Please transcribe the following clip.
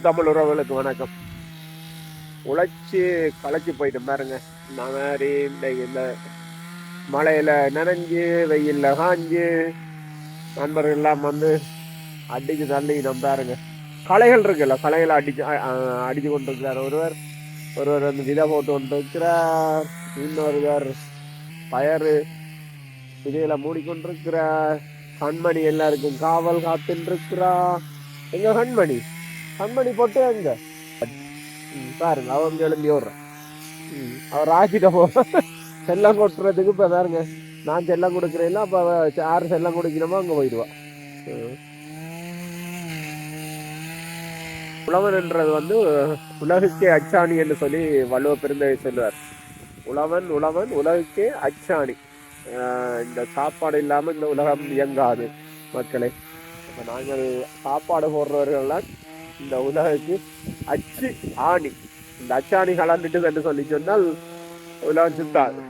தமிழ் உறவுகளுக்கு வணக்கம். உழைச்சி களைச்சி போயிட்டு பாருங்க. இந்த மாதிரி இந்த இந்த மழையில நனைஞ்சு வெயிலில் காஞ்சு நண்பர்கள் எல்லாம் வந்து அடிச்சு தள்ளி நம்பாருங்க பாருங்க. களைகள் இருக்குல்ல களைகளை அடிச்சு அடிச்சு கொண்டிருக்கிறார் ஒருவர். ஒருவர் வந்து விதை போட்டு கொண்டிருக்கிறார். இன்னொருவர் பயறு விதையில மூடிக்கொண்டிருக்கிறார். கண்மணி எல்லாருக்கும் காவல் காத்துருக்கிறா எங்க கண்மணி? கண்மணி போட்டு எங்க பாருங்க அவங்க எழுந்தி ஓடுறேன். அவர் ஆக்கிட்ட போ. செல்லம் கொட்டுறதுக்கு இப்போ பாருங்க நான் செல்லம் கொடுக்குறேன்னா அப்போ யார் செல்லம் கொடுக்கணுமோ அங்கே போயிடுவான் உழவன்ன்றது உழவன் என்றது வந்து உலகுக்கே அச்சாணி என்று சொல்லி வள்ளுவ பெருந்தகை சொல்லுவார். உழவன் உழவன் உலகுக்கே அச்சாணி. இந்த சாப்பாடு இல்லாமல் இந்த உலகம் இயங்காது மக்களை. இப்போ நாங்கள் சாப்பாடு போடுறவர்கள்லாம் இந்த உலகுக்கு அச்சு ஆணி. இந்த அச்சாணி கலந்துட்டு என்று சொல்லி சொன்னால் உலகம் சுத்தாது.